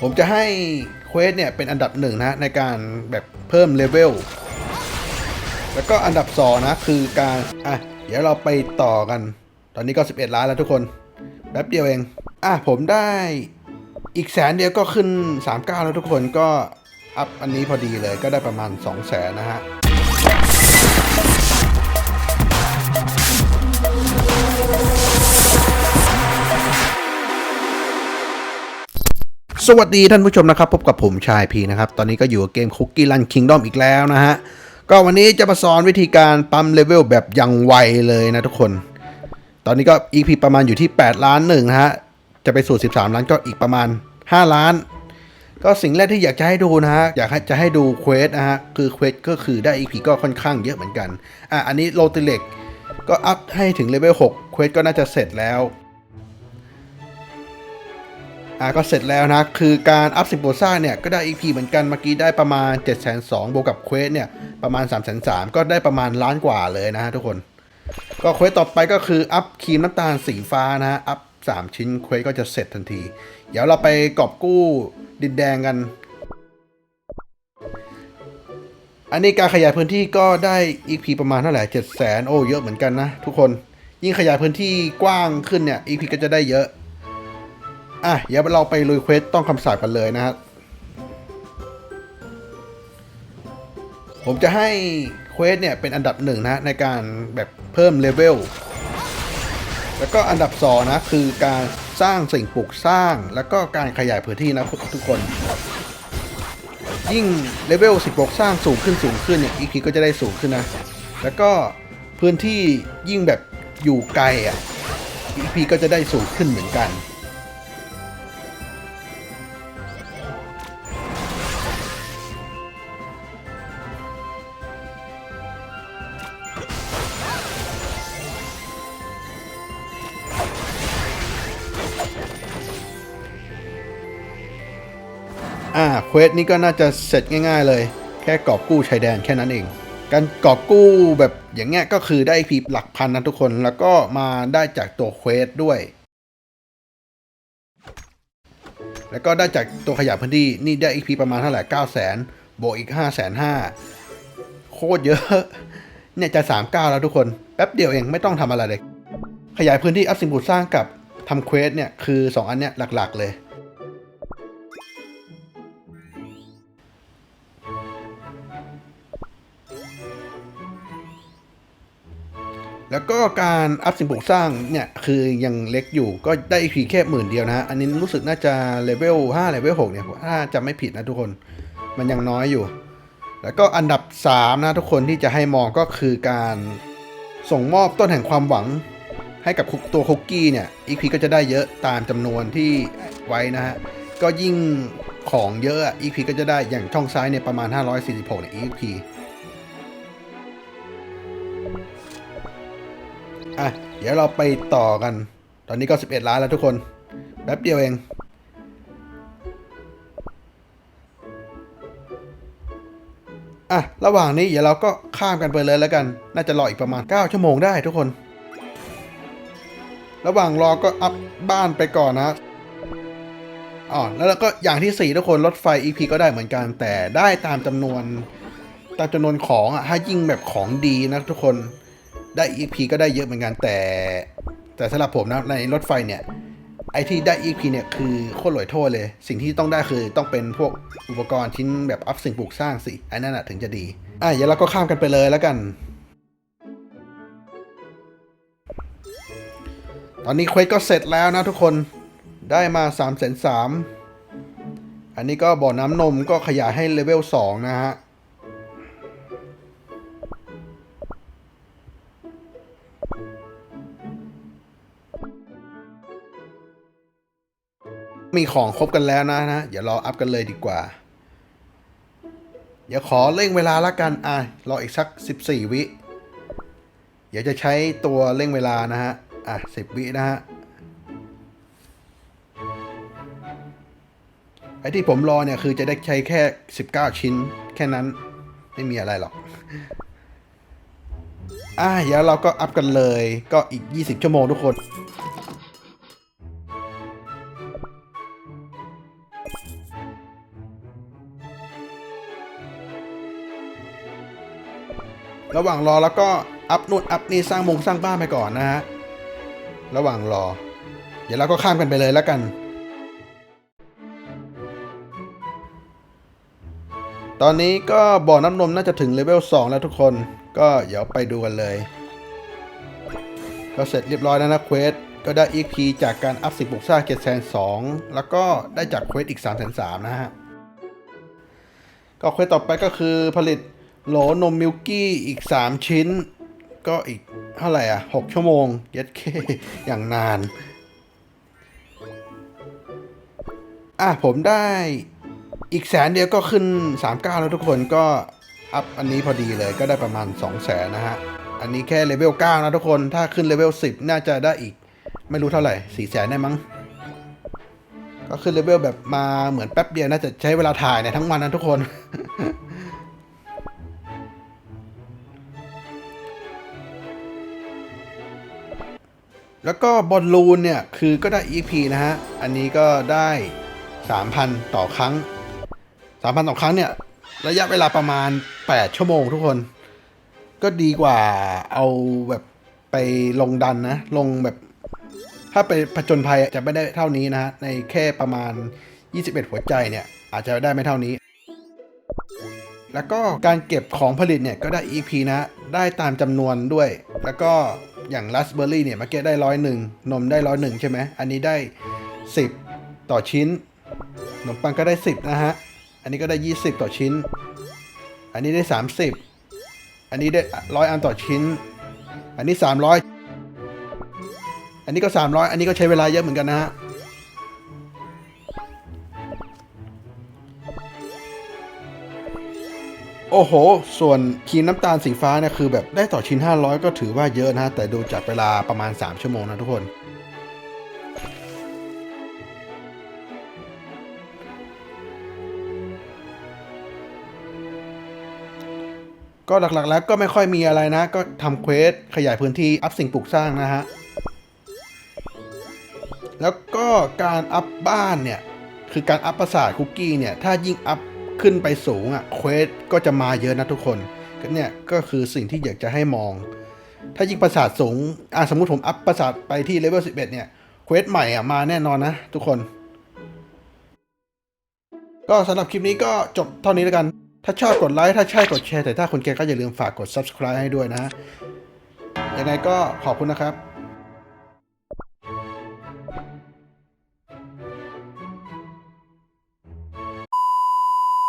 ผมจะให้เควสเนี่ยเป็นอันดับหนึ่งนะในการแบบเพิ่มเลเวล แล้วก็อันดับสองนะคือการ อะ เดี๋ยวเราไปต่อกัน ตอนนี้ก็ 11 ล้านแล้วทุกคน แป๊บเดียวเอง อะ ผมได้อีกแสนเดียวก็ขึ้น 39 แล้วทุกคนก็อัพอันนี้พอดีเลยก็ได้ประมาณ 2 0 0แสนนะฮะ สวัสดีท่านผู้ชมนะครับ พบกับผมชายพีนะครับ ตอนนี้ก็อยู่กับเกม Cookie Run Kingdom อีกแล้วนะฮะ ก็วันนี้จะมาสอนวิธีการปั๊มเลเวลแบบยังไวเลยนะทุกคน ตอนนี้ก็ EP ประมาณอยู่ที่ 8 ล้านหนึ่งนะฮะ จะไปสู่ 13 ล้านก็อีกประมาณ 5 ล้าน ก็สิ่งแรกที่อยากจะให้ดูนะฮะ อยากให้จะให้ดูเควสนะฮะ คือเควสก็คือได้ EP ก็ค่อนข้างเยอะเหมือนกัน อะอันนี้โลติเล็กก็อัพให้ถึงเลเวล6เควสก็น่าจะเสร็จแล้ว อ่าก็เสร็จแล้วนะ คือการอัพสิบโบซ่าเนี่ยก็ได้ EP เหมือนกันเมื่อกี้ได้ประมาณ 7 2 0 0 0บวกกับเควสเนี่ยประมาณ 3 3 0 0 0ก็ได้ประมาณล้านกว่าเลยนะฮะทุกคน ก็เควสต่อไปก็คืออัพครีมน้ำตาลสีฟ้านะฮะอัพ 3 ชิ้นเควสก็จะเสร็จทันที เดี๋ยวเราไปกอบกู้ดินแดงกัน อันนี้การขยายพื้นที่ก็ได้ EP ประมาณเท่าไหร่7 0 0 0 0โอ้เยอะเหมือนกันนะทุกคน ยิ่งขยายพื้นที่กว้างขึ้นเนี่ย EP ก็จะได้เยอะ อะเดี๋ยวเราไปลุยเควสต้องคำสาปกันเลยนะครับผมจะให้เควสเนี่ยเป็นอันดับหนึ่งนะในการแบบเพิ่มเลเวลแล้วก็อันดับสองนะคือการสร้างสิ่งปลูกสร้างแล้วก็การขยายพื้นที่นะทุกคน ยิ่งเลเวลสิ่งปลูกสร้างสูงขึ้นสูงขึ้นเนี่ย EP ก็จะได้สูงขึ้นนะ แล้วก็พื้นที่ยิ่งแบบอยู่ไกลอะ EP ก็จะได้สูงขึ้นเหมือนกัน อ่าเควสนี้ก็น่าจะเสร็จง่าย ๆ เลย แค่กอบกู้ชายแดนแค่นั้นเอง การกอบกู้แบบอย่างเงี้ยก็คือได้พีหลักพันนะทุกคนแล้วก็มาได้จากตัวเควสด้วย แล้วก็ได้จากตัวขยายพื้นที่นี่ได้อีพีประมาณเท่าไหร่9 0 0 0 0 0บวกอีก 5 5 0 0 0โคตรเยอะ เนี่ยจะ39แล้วทุกคน แป๊บเดียวเองไม่ต้องทำอะไรเลย ขยายพื้นที่อัพสิ่งปลูกสร้างกับทำเควสเนี่ยคือ 2 อันเนี้ยหลัก ๆ เลย แล้วก็การอัพสิ่งปลูกสร้างเนี่ยคือยังเล็กอยู่ก็ได้อีกแค่หมื่นเดียวนะ อันนี้รู้สึกน่าจะเลเวล5เลเวล6เนี่ยถ้าจะไม่ผิดนะทุกคนมันยังน้อยอยู่ แล้วก็อันดับ 3 นะทุกคนที่จะให้มองก็คือการส่งมอบต้นแห่งความหวังให้กับตัวคุกกี้เนี่ย EP ก็จะได้เยอะตามจำนวนที่ไว้นะฮะก็ยิ่งของเยอะอะ EP ก็จะได้อย่างช่องซ้ายเนี่ยประมาณ 546ใน EP อ่ อะ เดี๋ยวเราไปต่อกัน ตอนนี้ก็11ล้านแล้วทุกคน แป๊บเดียวเอง อะ ระหว่างนี้เดี๋ยวเราก็ข้ามกันไปเลยแล้วกัน น่าจะรออีกประมาณ 9 ชั่วโมงได้ทุกคน ระหว่างรอก็อัพบ้านไปก่อนนะอ๋อแล้วก็อย่างที่ 4 ทุกคนรถไฟ EP ก็ได้เหมือนกัน แต่ได้ตามจำนวนตามจำนวนของอะถ้ายิ่งแบบของดีนะทุกคน ได้ EP ก็ได้เยอะเหมือนกันแต่ แต่สำหรับผมนะในรถไฟเนี่ยไอที่ได้ EP เนี่ยคือโคตรหลอยโทษเลย สิ่งที่ต้องได้คือต้องเป็นพวกอุปกรณ์ชิ้นแบบอัพสิ่งปลูกสร้างสิไอ้นั่นนะถึงจะดี อะเดี๋ยวเราก็ข้ามกันไปเลยแล้วกัน ตอนนี้เควสก็เสร็จแล้วนะทุกคนได้มา3ามแสนสามอันนี้ก็บ่อน้ำนมก็ขยายให้เลเวล2นะฮะ มีของครบกันแล้วนะนะเดี๋ยวเราอัพกันเลยดีกว่า เดี๋ยวขอเร่งเวลาละกัน อะ รออีกสัก 14 วิเดี๋ยวจะใช้ตัวเร่งเวลานะฮะ อะ 10 วินะฮะ ไอ้ที่ผมรอเนี่ยคือจะได้ใช้แค่ 19 ชิ้น แค่นั้นไม่มีอะไรหรอกอะเดี๋ยวเราก็อัพกันเลย ก็อีก 20 ชั่วโมงทุกคน ระหว่างรอแล้วก็อัพนู่นอัพนี่สร้างมงสร้างบ้านไปก่อนนะฮะ ระหว่างรอ เดี๋ยวเราก็ข้ามกันไปเลยแล้วกัน ตอนนี้ก็บ่อน้ำนมน่าจะถึงเลเวล2แล้วทุกคน ก็เดี๋ยวไปดูกันเลย ก็เสร็จเรียบร้อยแล้วนะเควส ก็ได้ EP จากการอัพสิบบุกซ่าเกตแซนสองแล้วก็ได้จากเควสอีก3ามแสนสามนะฮะ ก็เควสต่อไปก็คือผลิต โหลนมมิลกี้อีก 3 ชิ้น ก็อีกเท่าไหร่อะ 6 ชั่วโมง เย็ดเค อย่างนาน อะ ผมได้อีกแสนเดียวก็ขึ้น 39 แล้วทุกคนก็อัพอันนี้พอดีเลยก็ได้ประมาณ2แสนนะฮะ อันนี้แค่เลเวล 9 นะทุกคนถ้าขึ้นเลเวล 10 น่าจะได้อีก ไม่รู้เท่าไหร่4แสนได้มั้ง ก็ขึ้นเลเวลแบบมาเหมือนแป๊บเดียวน่าจะใช้เวลาถ่ายเนี่ยทั้งวันนะทุกคน แล้วก็บอลลูนเนี่ย คือก็ได้ EP นะฮะ อันนี้ก็ได้ 3,000 ต่อครั้ง 3,000 ต่อครั้งเนี่ย ระยะเวลาประมาณ 8 ชั่วโมงทุกคน ก็ดีกว่าเอาแบบไปลงดันนะ ลงแบบ ถ้าไปผจญภัยจะไม่ได้เท่านี้นะฮะ ในแค่ประมาณ 21 หัวใจเนี่ย อาจจะได้ไม่เท่านี้ แล้วก็การเก็บของผลิตเนี่ยก็ได้ EP นะ ได้ตามจำนวนด้วย แล้วก็ อย่างราสเบอร์รี่เนี่ยเมื่อกี้ได้ร้อยหนึ่งนมได้ร้อยหนึ่งใช่ไหมอันนี้ได้ 10 ต่อชิ้นขนมปังก็ได้ 10 นะฮะ อันนี้ก็ได้ 20 ต่อชิ้น อันนี้ได้ 30 อันนี้ได้ร้อยอันต่อชิ้น อันนี้ 300 อันนี้ก็ 300 อันนี้ก็ใช้เวลาเยอะเหมือนกันนะฮะ โอ้โห ส่วนครีมน้ำตาลสีฟ้าเนี่ยคือแบบได้ต่อชิ้น 500 ก็ถือว่าเยอะนะฮะแต่ดูจากเวลาประมาณ 3 ชั่วโมงนะทุกคน ก็หลักๆแล้วก็ไม่ค่อยมีอะไรนะ ก็ทำเควสขยายพื้นที่อัพสิ่งปลูกสร้างนะฮะ แล้วก็การอัพบ้านเนี่ย คือการอัพประสาทคุกกี้เนี่ย ถ้ายิ่งอัพ ขึ้นไปสูงอะ่ะเควสก็จะมาเยอะนะทุกคนก็เนี่ยก็คือสิ่งที่อยากจะให้มอง ถ้ายิ่งประสาทสูงอะสมมติผมอัพประสาทไปที่เลเวล11 เนี่ยเควสใหม่อะมาแน่นอนนะทุกคน ก็สำหรับคลิปนี้ก็จบเท่านี้แล้วกัน ถ้าชอบกดไลค์ถ้าใช่กดแชร์แต่ถ้าคุณแกก็อย่าลืมฝากกด subscribe ให้ด้วยนะยังไงก็ขอบคุณนะครับ